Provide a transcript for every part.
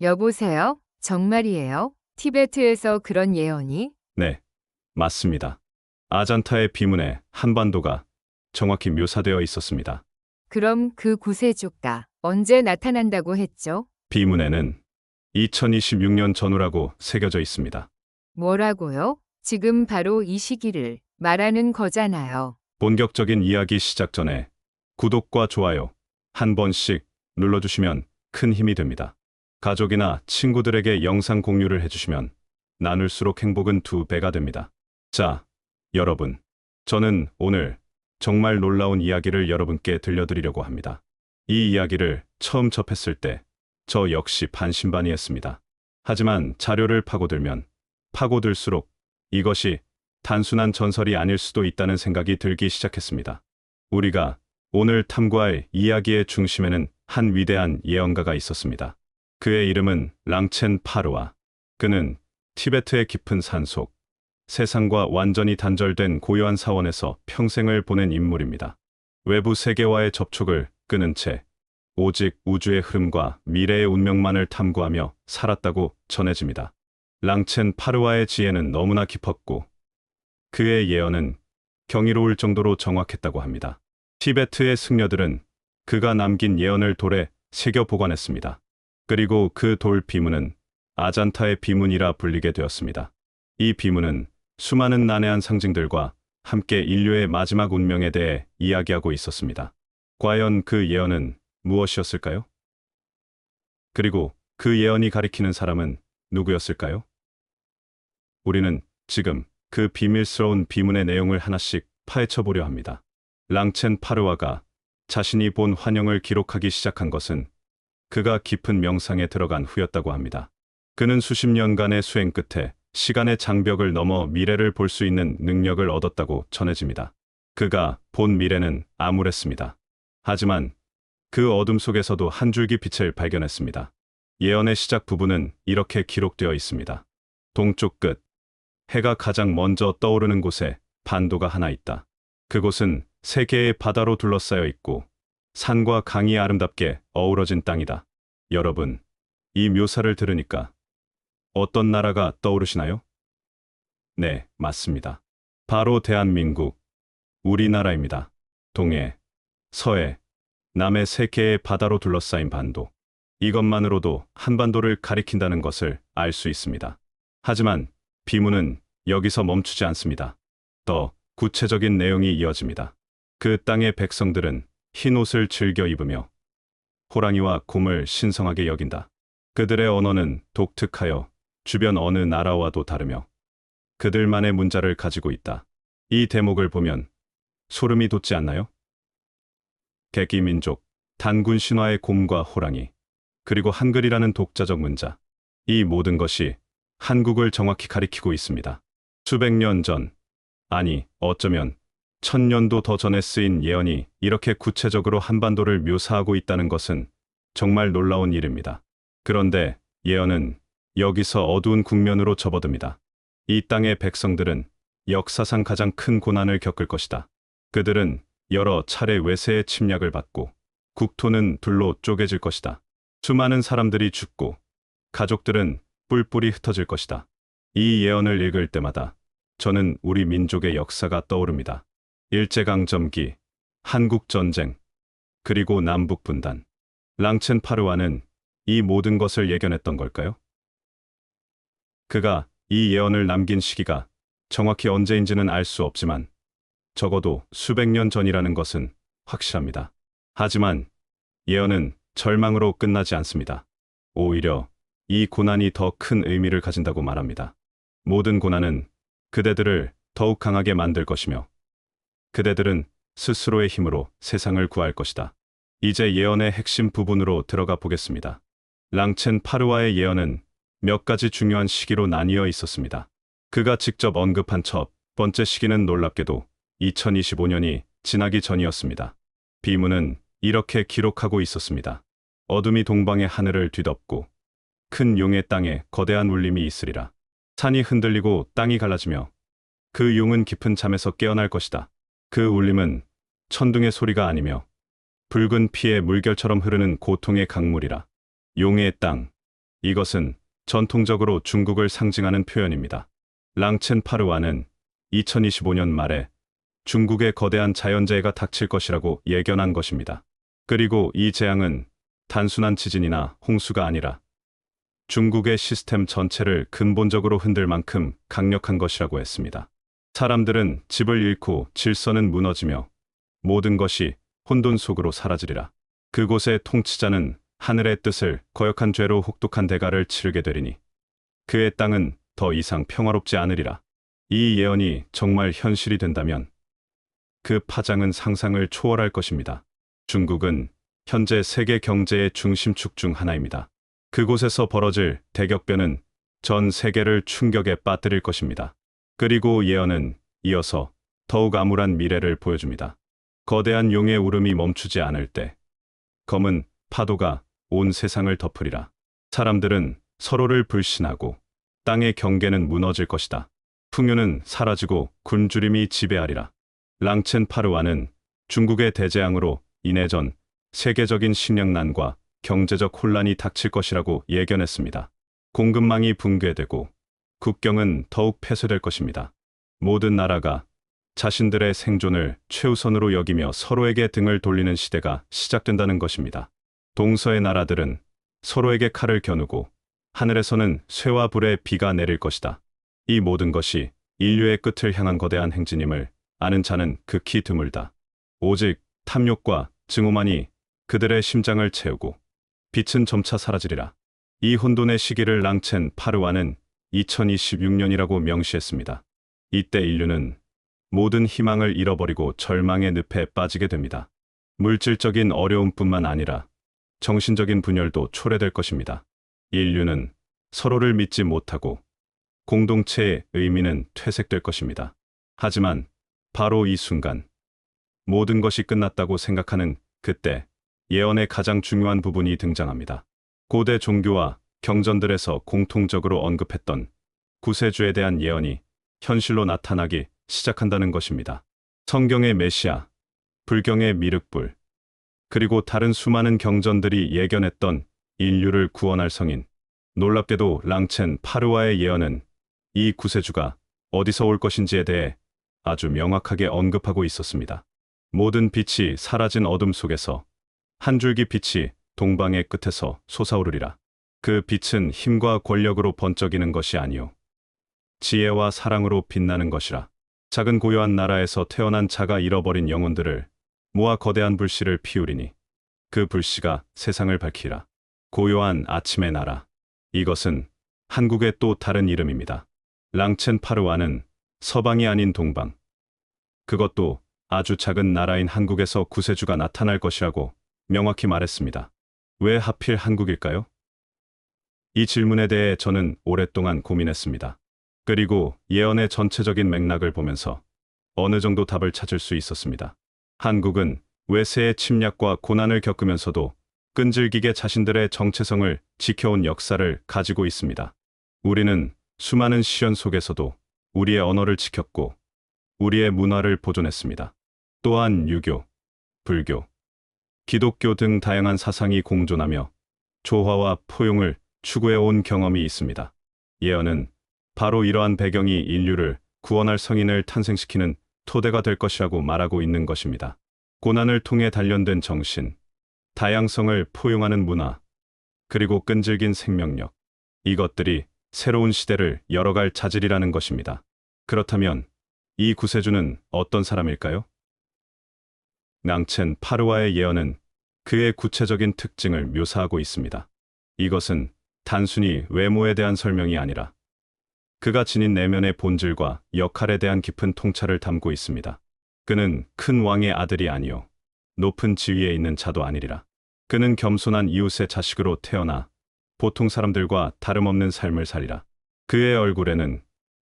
여보세요? 정말이에요? 티베트에서 그런 예언이? 네, 맞습니다. 아잔타의 비문에 한반도가 정확히 묘사되어 있었습니다. 그럼 그 구세주가 언제 나타난다고 했죠? 비문에는 2026년 전후라고 새겨져 있습니다. 뭐라고요? 지금 바로 이 시기를 말하는 거잖아요. 본격적인 이야기 시작 전에 구독과 좋아요 한 번씩 눌러주시면 큰 힘이 됩니다. 가족이나 친구들에게 영상 공유를 해주시면 나눌수록 행복은 두 배가 됩니다. 자, 여러분. 저는 오늘 정말 놀라운 이야기를 여러분께 들려드리려고 합니다. 이 이야기를 처음 접했을 때 저 역시 반신반의했습니다. 하지만 자료를 파고들면 파고들수록 이것이 단순한 전설이 아닐 수도 있다는 생각이 들기 시작했습니다. 우리가 오늘 탐구할 이야기의 중심에는 한 위대한 예언가가 있었습니다. 그의 이름은 랑첸 파르와. 그는 티베트의 깊은 산속, 세상과 완전히 단절된 고요한 사원에서 평생을 보낸 인물입니다. 외부 세계와의 접촉을 끊은 채 오직 우주의 흐름과 미래의 운명만을 탐구하며 살았다고 전해집니다. 랑첸 파르와의 지혜는 너무나 깊었고 그의 예언은 경이로울 정도로 정확했다고 합니다. 티베트의 승려들은 그가 남긴 예언을 돌에 새겨 보관했습니다. 그리고 그 돌 비문은 아잔타의 비문이라 불리게 되었습니다. 이 비문은 수많은 난해한 상징들과 함께 인류의 마지막 운명에 대해 이야기하고 있었습니다. 과연 그 예언은 무엇이었을까요? 그리고 그 예언이 가리키는 사람은 누구였을까요? 우리는 지금 그 비밀스러운 비문의 내용을 하나씩 파헤쳐 보려 합니다. 랑첸 파르와가 자신이 본 환영을 기록하기 시작한 것은 그가 깊은 명상에 들어간 후였다고 합니다. 그는 수십 년간의 수행 끝에 시간의 장벽을 넘어 미래를 볼 수 있는 능력을 얻었다고 전해집니다. 그가 본 미래는 암울했습니다. 하지만 그 어둠 속에서도 한 줄기 빛을 발견했습니다. 예언의 시작 부분은 이렇게 기록되어 있습니다. 동쪽 끝, 해가 가장 먼저 떠오르는 곳에 반도가 하나 있다. 그곳은 세 개의 바다로 둘러싸여 있고 산과 강이 아름답게 어우러진 땅이다. 여러분, 이 묘사를 들으니까 어떤 나라가 떠오르시나요? 네, 맞습니다. 바로 대한민국, 우리나라입니다. 동해, 서해, 남의 세 개의 바다로 둘러싸인 반도. 이것만으로도 한반도를 가리킨다는 것을 알 수 있습니다. 하지만 비문은 여기서 멈추지 않습니다. 더 구체적인 내용이 이어집니다. 그 땅의 백성들은 흰 옷을 즐겨 입으며 호랑이와 곰을 신성하게 여긴다. 그들의 언어는 독특하여 주변 어느 나라와도 다르며 그들만의 문자를 가지고 있다. 이 대목을 보면 소름이 돋지 않나요? 개기 민족, 단군 신화의 곰과 호랑이, 그리고 한글이라는 독자적 문자. 이 모든 것이 한국을 정확히 가리키고 있습니다. 수백 년 전, 아니, 어쩌면 천년도 더 전에 쓰인 예언이 이렇게 구체적으로 한반도를 묘사하고 있다는 것은 정말 놀라운 일입니다. 그런데 예언은 여기서 어두운 국면으로 접어듭니다. 이 땅의 백성들은 역사상 가장 큰 고난을 겪을 것이다. 그들은 여러 차례 외세의 침략을 받고 국토는 둘로 쪼개질 것이다. 수많은 사람들이 죽고 가족들은 뿔뿔이 흩어질 것이다. 이 예언을 읽을 때마다 저는 우리 민족의 역사가 떠오릅니다. 일제강점기, 한국전쟁, 그리고 남북분단. 랑첸 파르와는 이 모든 것을 예견했던 걸까요? 그가 이 예언을 남긴 시기가 정확히 언제인지는 알 수 없지만 적어도 수백 년 전이라는 것은 확실합니다. 하지만 예언은 절망으로 끝나지 않습니다. 오히려 이 고난이 더 큰 의미를 가진다고 말합니다. 모든 고난은 그대들을 더욱 강하게 만들 것이며 그대들은 스스로의 힘으로 세상을 구할 것이다. 이제 예언의 핵심 부분으로 들어가 보겠습니다. 랑첸 파르와의 예언은 몇 가지 중요한 시기로 나뉘어 있었습니다. 그가 직접 언급한 첫 번째 시기는 놀랍게도 2025년이 지나기 전이었습니다. 비문은 이렇게 기록하고 있었습니다. 어둠이 동방의 하늘을 뒤덮고 큰 용의 땅에 거대한 울림이 있으리라. 산이 흔들리고 땅이 갈라지며 그 용은 깊은 잠에서 깨어날 것이다. 그 울림은 천둥의 소리가 아니며 붉은 피의 물결처럼 흐르는 고통의 강물이라. 용의 땅, 이것은 전통적으로 중국을 상징하는 표현입니다. 랑첸 파르와는 2025년 말에 중국의 거대한 자연재해가 닥칠 것이라고 예견한 것입니다. 그리고 이 재앙은 단순한 지진이나 홍수가 아니라 중국의 시스템 전체를 근본적으로 흔들 만큼 강력한 것이라고 했습니다. 사람들은 집을 잃고 질서는 무너지며 모든 것이 혼돈 속으로 사라지리라. 그곳의 통치자는 하늘의 뜻을 거역한 죄로 혹독한 대가를 치르게 되리니 그의 땅은 더 이상 평화롭지 않으리라. 이 예언이 정말 현실이 된다면 그 파장은 상상을 초월할 것입니다. 중국은 현재 세계 경제의 중심축 중 하나입니다. 그곳에서 벌어질 대격변은 전 세계를 충격에 빠뜨릴 것입니다. 그리고 예언은 이어서 더욱 암울한 미래를 보여줍니다. 거대한 용의 울음이 멈추지 않을 때 검은 파도가 온 세상을 덮으리라. 사람들은 서로를 불신하고 땅의 경계는 무너질 것이다. 풍요는 사라지고 굶주림이 지배하리라. 랑첸 파르와는 중국의 대재앙으로 인해 전 세계적인 식량난과 경제적 혼란이 닥칠 것이라고 예견했습니다. 공급망이 붕괴되고 국경은 더욱 폐쇄될 것입니다. 모든 나라가 자신들의 생존을 최우선으로 여기며 서로에게 등을 돌리는 시대가 시작된다는 것입니다. 동서의 나라들은 서로에게 칼을 겨누고 하늘에서는 쇠와 불의 비가 내릴 것이다. 이 모든 것이 인류의 끝을 향한 거대한 행진임을 아는 자는 극히 드물다. 오직 탐욕과 증오만이 그들의 심장을 채우고 빛은 점차 사라지리라. 이 혼돈의 시기를 랑첸 파르와는 2026년이라고 명시했습니다. 이때 인류는 모든 희망을 잃어버리고 절망의 늪에 빠지게 됩니다. 물질적인 어려움뿐만 아니라 정신적인 분열도 초래될 것입니다. 인류는 서로를 믿지 못하고 공동체의 의미는 퇴색될 것입니다. 하지만 바로 이 순간 모든 것이 끝났다고 생각하는 그때 예언의 가장 중요한 부분이 등장합니다. 고대 종교와 경전들에서 공통적으로 언급했던 구세주에 대한 예언이 현실로 나타나기 시작한다는 것입니다. 성경의 메시아, 불경의 미륵불, 그리고 다른 수많은 경전들이 예견했던 인류를 구원할 성인. 놀랍게도 랑첸 파르와의 예언은 이 구세주가 어디서 올 것인지에 대해 아주 명확하게 언급하고 있었습니다. 모든 빛이 사라진 어둠 속에서 한 줄기 빛이 동방의 끝에서 솟아오르리라. 그 빛은 힘과 권력으로 번쩍이는 것이 아니요 지혜와 사랑으로 빛나는 것이라. 작은 고요한 나라에서 태어난 자가 잃어버린 영혼들을 모아 거대한 불씨를 피우리니 그 불씨가 세상을 밝히라. 고요한 아침의 나라. 이것은 한국의 또 다른 이름입니다. 랑첸 파르와는 서방이 아닌 동방. 그것도 아주 작은 나라인 한국에서 구세주가 나타날 것이라고 명확히 말했습니다. 왜 하필 한국일까요? 이 질문에 대해 저는 오랫동안 고민했습니다. 그리고 예언의 전체적인 맥락을 보면서 어느 정도 답을 찾을 수 있었습니다. 한국은 외세의 침략과 고난을 겪으면서도 끈질기게 자신들의 정체성을 지켜온 역사를 가지고 있습니다. 우리는 수많은 시련 속에서도 우리의 언어를 지켰고 우리의 문화를 보존했습니다. 또한 유교, 불교, 기독교 등 다양한 사상이 공존하며 조화와 포용을 추구해 온 경험이 있습니다. 예언은 바로 이러한 배경이 인류를 구원할 성인을 탄생시키는 토대가 될 것이라고 말하고 있는 것입니다. 고난을 통해 단련된 정신, 다양성을 포용하는 문화, 그리고 끈질긴 생명력. 이것들이 새로운 시대를 열어갈 자질이라는 것입니다. 그렇다면 이 구세주는 어떤 사람일까요? 낭첸 파르와의 예언은 그의 구체적인 특징을 묘사하고 있습니다. 이것은 단순히 외모에 대한 설명이 아니라 그가 지닌 내면의 본질과 역할에 대한 깊은 통찰을 담고 있습니다. 그는 큰 왕의 아들이 아니요 높은 지위에 있는 자도 아니리라. 그는 겸손한 이웃의 자식으로 태어나 보통 사람들과 다름없는 삶을 살리라. 그의 얼굴에는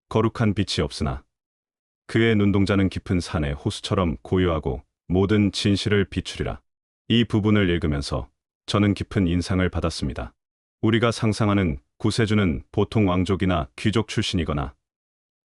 거룩한 빛이 없으나 그의 눈동자는 깊은 산의 호수처럼 고요하고 모든 진실을 비추리라. 이 부분을 읽으면서 저는 깊은 인상을 받았습니다. 우리가 상상하는 구세주는 보통 왕족이나 귀족 출신이거나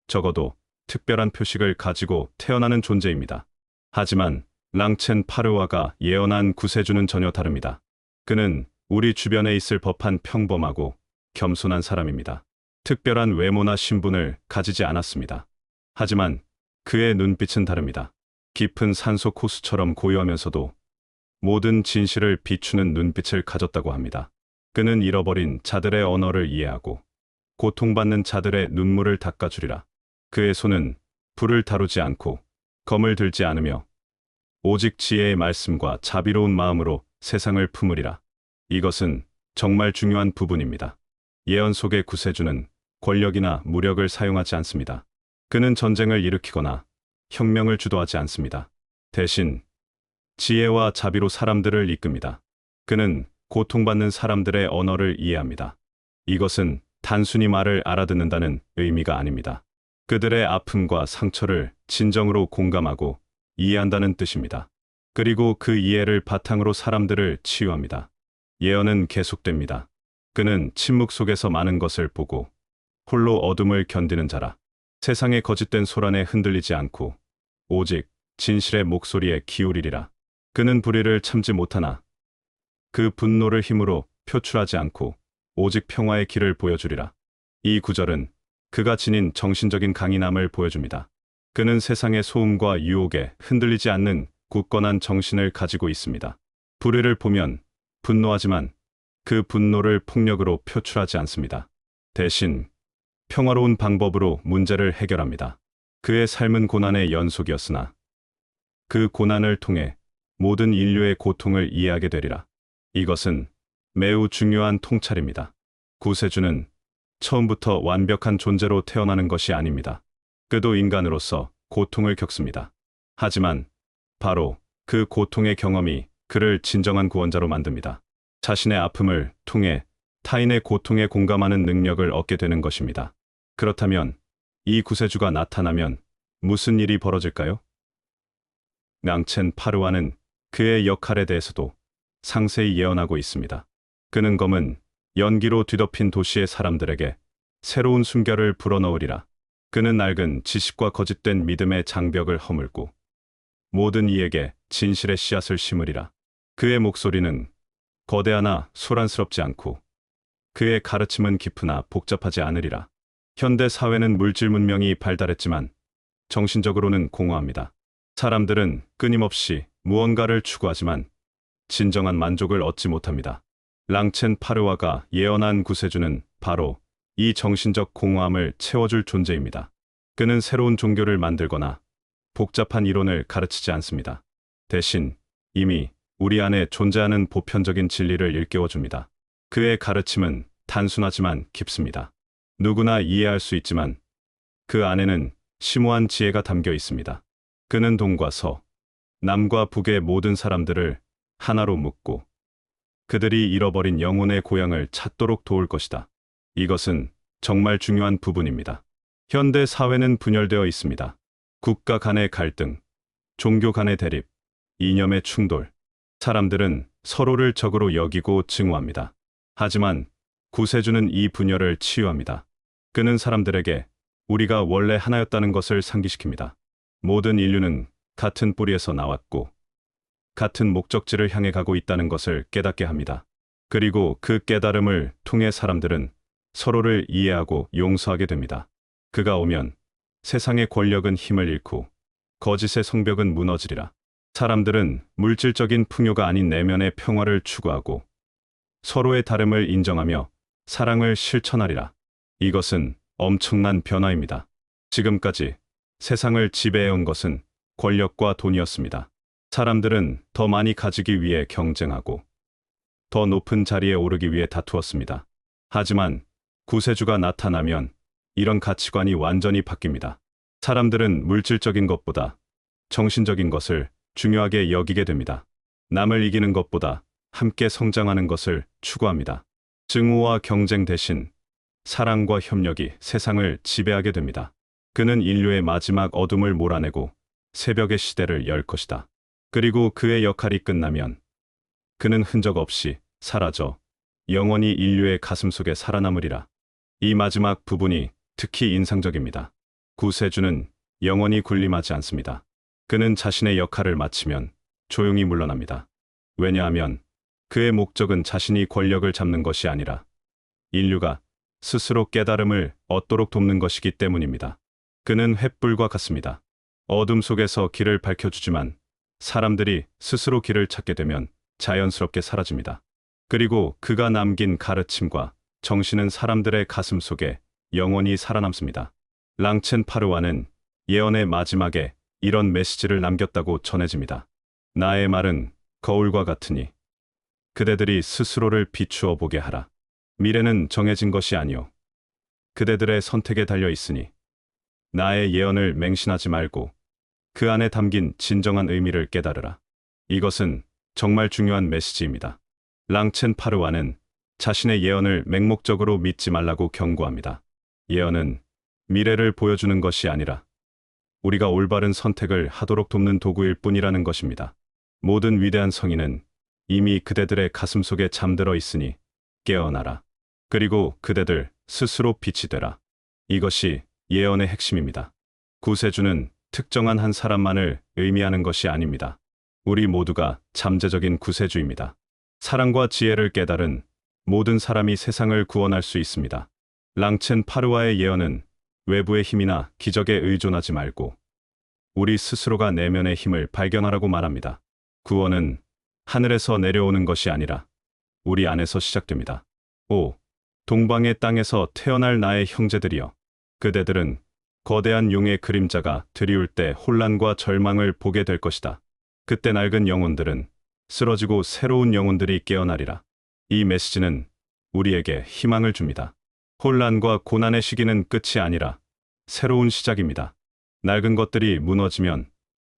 적어도 특별한 표식을 가지고 태어나는 존재입니다. 하지만 랑첸 파르와가 예언한 구세주는 전혀 다릅니다. 그는 우리 주변에 있을 법한 평범하고 겸손한 사람입니다. 특별한 외모나 신분을 가지지 않았습니다. 하지만 그의 눈빛은 다릅니다. 깊은 산소 코스처럼 고요하면서도 모든 진실을 비추는 눈빛을 가졌다고 합니다. 그는 잃어버린 자들의 언어를 이해하고 고통받는 자들의 눈물을 닦아주리라. 그의 손은 불을 다루지 않고 검을 들지 않으며 오직 지혜의 말씀과 자비로운 마음으로 세상을 품으리라. 이것은 정말 중요한 부분입니다. 예언 속의 구세주는 권력이나 무력을 사용하지 않습니다. 그는 전쟁을 일으키거나 혁명을 주도하지 않습니다. 대신 지혜와 자비로 사람들을 이끕니다. 그는 고통받는 사람들의 언어를 이해합니다. 이것은 단순히 말을 알아듣는다는 의미가 아닙니다. 그들의 아픔과 상처를 진정으로 공감하고 이해한다는 뜻입니다. 그리고 그 이해를 바탕으로 사람들을 치유합니다. 예언은 계속됩니다. 그는 침묵 속에서 많은 것을 보고 홀로 어둠을 견디는 자라. 세상의 거짓된 소란에 흔들리지 않고 오직 진실의 목소리에 기울이리라. 그는 불의를 참지 못하나 그 분노를 힘으로 표출하지 않고 오직 평화의 길을 보여주리라. 이 구절은 그가 지닌 정신적인 강인함을 보여줍니다. 그는 세상의 소음과 유혹에 흔들리지 않는 굳건한 정신을 가지고 있습니다. 불의를 보면 분노하지만 그 분노를 폭력으로 표출하지 않습니다. 대신 평화로운 방법으로 문제를 해결합니다. 그의 삶은 고난의 연속이었으나 그 고난을 통해 모든 인류의 고통을 이해하게 되리라. 이것은 매우 중요한 통찰입니다. 구세주는 처음부터 완벽한 존재로 태어나는 것이 아닙니다. 그도 인간으로서 고통을 겪습니다. 하지만 바로 그 고통의 경험이 그를 진정한 구원자로 만듭니다. 자신의 아픔을 통해 타인의 고통에 공감하는 능력을 얻게 되는 것입니다. 그렇다면 이 구세주가 나타나면 무슨 일이 벌어질까요? 낭첸 파르와는 그의 역할에 대해서도 상세히 예언하고 있습니다. 그는 검은 연기로 뒤덮인 도시의 사람들에게 새로운 숨결을 불어넣으리라. 그는 낡은 지식과 거짓된 믿음의 장벽을 허물고 모든 이에게 진실의 씨앗을 심으리라. 그의 목소리는 거대하나 소란스럽지 않고 그의 가르침은 깊으나 복잡하지 않으리라. 현대 사회는 물질 문명이 발달했지만 정신적으로는 공허합니다. 사람들은 끊임없이 무언가를 추구하지만 진정한 만족을 얻지 못합니다. 랑첸 파르와가 예언한 구세주는 바로 이 정신적 공허함을 채워줄 존재입니다. 그는 새로운 종교를 만들거나 복잡한 이론을 가르치지 않습니다. 대신 이미 우리 안에 존재하는 보편적인 진리를 일깨워줍니다. 그의 가르침은 단순하지만 깊습니다. 누구나 이해할 수 있지만 그 안에는 심오한 지혜가 담겨 있습니다. 그는 동과 서, 남과 북의 모든 사람들을 하나로 묶고 그들이 잃어버린 영혼의 고향을 찾도록 도울 것이다. 이것은 정말 중요한 부분입니다. 현대 사회는 분열되어 있습니다. 국가 간의 갈등, 종교 간의 대립, 이념의 충돌. 사람들은 서로를 적으로 여기고 증오합니다. 하지만 구세주는 이 분열을 치유합니다. 그는 사람들에게 우리가 원래 하나였다는 것을 상기시킵니다. 모든 인류는 같은 뿌리에서 나왔고 같은 목적지를 향해 가고 있다는 것을 깨닫게 합니다. 그리고 그 깨달음을 통해 사람들은 서로를 이해하고 용서하게 됩니다. 그가 오면 세상의 권력은 힘을 잃고 거짓의 성벽은 무너지리라. 사람들은 물질적인 풍요가 아닌 내면의 평화를 추구하고 서로의 다름을 인정하며 사랑을 실천하리라. 이것은 엄청난 변화입니다. 지금까지 세상을 지배해온 것은 권력과 돈이었습니다. 사람들은 더 많이 가지기 위해 경쟁하고 더 높은 자리에 오르기 위해 다투었습니다. 하지만 구세주가 나타나면 이런 가치관이 완전히 바뀝니다. 사람들은 물질적인 것보다 정신적인 것을 중요하게 여기게 됩니다. 남을 이기는 것보다 함께 성장하는 것을 추구합니다. 증오와 경쟁 대신 사랑과 협력이 세상을 지배하게 됩니다. 그는 인류의 마지막 어둠을 몰아내고 새벽의 시대를 열 것이다. 그리고 그의 역할이 끝나면 그는 흔적 없이 사라져 영원히 인류의 가슴 속에 살아남으리라. 이 마지막 부분이 특히 인상적입니다. 구세주는 영원히 군림하지 않습니다. 그는 자신의 역할을 마치면 조용히 물러납니다. 왜냐하면 그의 목적은 자신이 권력을 잡는 것이 아니라 인류가 스스로 깨달음을 얻도록 돕는 것이기 때문입니다. 그는 횃불과 같습니다. 어둠 속에서 길을 밝혀주지만 사람들이 스스로 길을 찾게 되면 자연스럽게 사라집니다. 그리고 그가 남긴 가르침과 정신은 사람들의 가슴 속에 영원히 살아남습니다. 랑첸 파르와는 예언의 마지막에 이런 메시지를 남겼다고 전해집니다. 나의 말은 거울과 같으니 그대들이 스스로를 비추어 보게 하라. 미래는 정해진 것이 아니오. 그대들의 선택에 달려 있으니 나의 예언을 맹신하지 말고 그 안에 담긴 진정한 의미를 깨달으라. 이것은 정말 중요한 메시지입니다. 랑첸 파르와는 자신의 예언을 맹목적으로 믿지 말라고 경고합니다. 예언은 미래를 보여주는 것이 아니라 우리가 올바른 선택을 하도록 돕는 도구일 뿐이라는 것입니다. 모든 위대한 성인은 이미 그대들의 가슴 속에 잠들어 있으니 깨어나라. 그리고 그대들 스스로 빛이 되라. 이것이 예언의 핵심입니다. 구세주는 특정한 한 사람만을 의미하는 것이 아닙니다. 우리 모두가 잠재적인 구세주입니다. 사랑과 지혜를 깨달은 모든 사람이 세상을 구원할 수 있습니다. 랑첸 파르와의 예언은 외부의 힘이나 기적에 의존하지 말고 우리 스스로가 내면의 힘을 발견하라고 말합니다. 구원은 하늘에서 내려오는 것이 아니라 우리 안에서 시작됩니다. 5. 동방의 땅에서 태어날 나의 형제들이여. 그대들은 거대한 용의 그림자가 드리울 때 혼란과 절망을 보게 될 것이다. 그때 낡은 영혼들은 쓰러지고 새로운 영혼들이 깨어나리라. 이 메시지는 우리에게 희망을 줍니다. 혼란과 고난의 시기는 끝이 아니라 새로운 시작입니다. 낡은 것들이 무너지면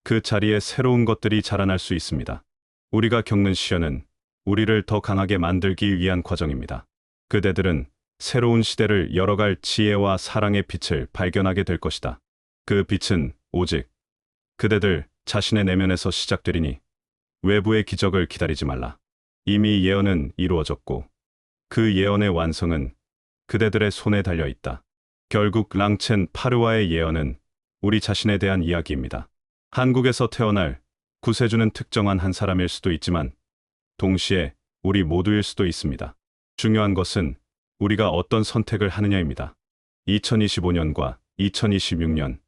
그 자리에 새로운 것들이 자라날 수 있습니다. 우리가 겪는 시련은 우리를 더 강하게 만들기 위한 과정입니다. 그대들은 새로운 시대를 열어갈 지혜와 사랑의 빛을 발견하게 될 것이다. 그 빛은 오직 그대들 자신의 내면에서 시작되리니 외부의 기적을 기다리지 말라. 이미 예언은 이루어졌고 그 예언의 완성은 그대들의 손에 달려 있다. 결국 랑첸 파르와의 예언은 우리 자신에 대한 이야기입니다. 한국에서 태어날 구세주는 특정한 한 사람일 수도 있지만 동시에 우리 모두일 수도 있습니다. 중요한 것은 우리가 어떤 선택을 하느냐입니다. 2025년과 2026년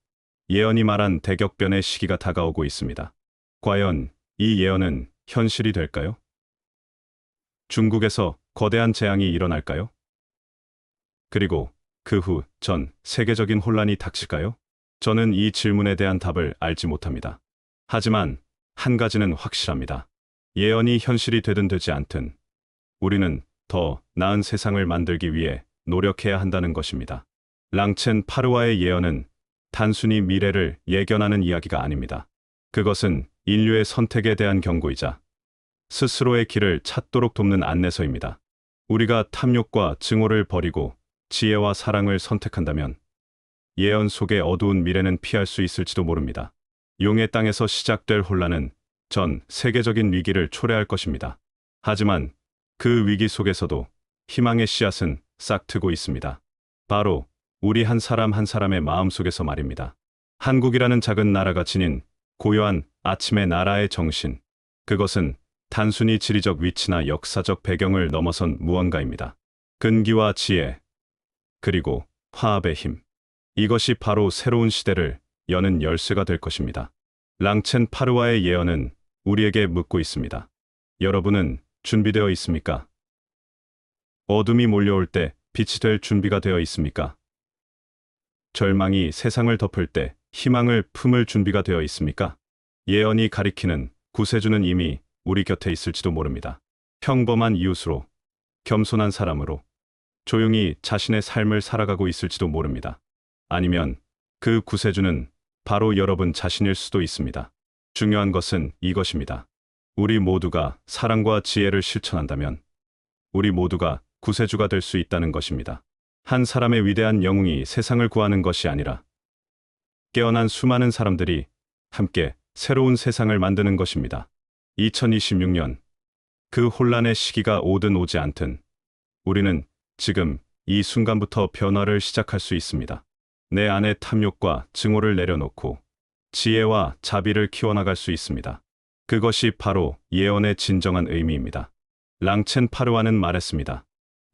예언이 말한 대격변의 시기가 다가오고 있습니다. 과연 이 예언은 현실이 될까요? 중국에서 거대한 재앙이 일어날까요? 그리고 그 후 전 세계적인 혼란이 닥칠까요? 저는 이 질문에 대한 답을 알지 못합니다. 하지만 한 가지는 확실합니다. 예언이 현실이 되든 되지 않든 우리는 더 나은 세상을 만들기 위해 노력해야 한다는 것입니다. 랑첸 파르와의 예언은 단순히 미래를 예견하는 이야기가 아닙니다. 그것은 인류의 선택에 대한 경고이자 스스로의 길을 찾도록 돕는 안내서입니다. 우리가 탐욕과 증오를 버리고 지혜와 사랑을 선택한다면 예언 속의 어두운 미래는 피할 수 있을지도 모릅니다. 용의 땅에서 시작될 혼란은 전 세계적인 위기를 초래할 것입니다. 하지만 그 위기 속에서도 희망의 씨앗은 싹트고 있습니다. 바로 우리 한 사람 한 사람의 마음 속에서 말입니다. 한국이라는 작은 나라가 지닌 고요한 아침의 나라의 정신. 그것은 단순히 지리적 위치나 역사적 배경을 넘어선 무언가입니다. 근기와 지혜, 그리고 화합의 힘. 이것이 바로 새로운 시대를 여는 열쇠가 될 것입니다. 랑첸 파르와의 예언은 우리에게 묻고 있습니다. 여러분은 준비되어 있습니까? 어둠이 몰려올 때 빛이 될 준비가 되어 있습니까? 절망이 세상을 덮을 때 희망을 품을 준비가 되어 있습니까? 예언이 가리키는 구세주는 이미 우리 곁에 있을지도 모릅니다. 평범한 이웃으로, 겸손한 사람으로, 조용히 자신의 삶을 살아가고 있을지도 모릅니다. 아니면 그 구세주는 바로 여러분 자신일 수도 있습니다. 중요한 것은 이것입니다. 우리 모두가 사랑과 지혜를 실천한다면 우리 모두가 구세주가 될 수 있다는 것입니다. 한 사람의 위대한 영웅이 세상을 구하는 것이 아니라 깨어난 수많은 사람들이 함께 새로운 세상을 만드는 것입니다. 2026년 그 혼란의 시기가 오든 오지 않든 우리는 지금 이 순간부터 변화를 시작할 수 있습니다. 내 안의 탐욕과 증오를 내려놓고 지혜와 자비를 키워나갈 수 있습니다. 그것이 바로 예언의 진정한 의미입니다. 랑첸 파르와는 말했습니다.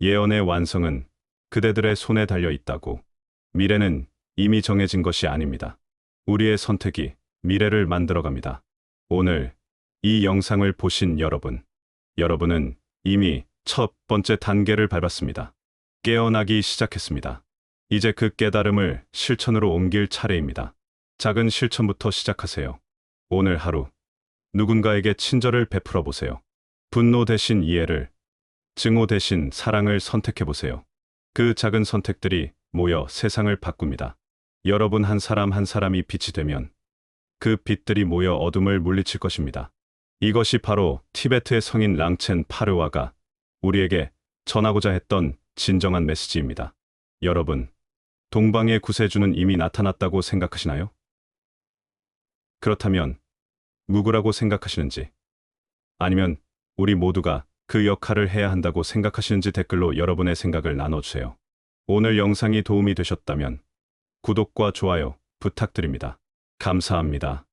예언의 완성은 그대들의 손에 달려 있다고. 미래는 이미 정해진 것이 아닙니다. 우리의 선택이 미래를 만들어갑니다. 오늘 이 영상을 보신 여러분, 여러분은 이미 첫 번째 단계를 밟았습니다. 깨어나기 시작했습니다. 이제 그 깨달음을 실천으로 옮길 차례입니다. 작은 실천부터 시작하세요. 오늘 하루 누군가에게 친절을 베풀어 보세요. 분노 대신 이해를, 증오 대신 사랑을 선택해 보세요. 그 작은 선택들이 모여 세상을 바꿉니다. 여러분 한 사람 한 사람이 빛이 되면 그 빛들이 모여 어둠을 물리칠 것입니다. 이것이 바로 티베트의 성인 랑첸 파르와가 우리에게 전하고자 했던 진정한 메시지입니다. 여러분, 동방의 구세주는 이미 나타났다고 생각하시나요? 그렇다면 누구라고 생각하시는지 아니면 우리 모두가 그 역할을 해야 한다고 생각하시는지 댓글로 여러분의 생각을 나눠주세요. 오늘 영상이 도움이 되셨다면 구독과 좋아요 부탁드립니다. 감사합니다.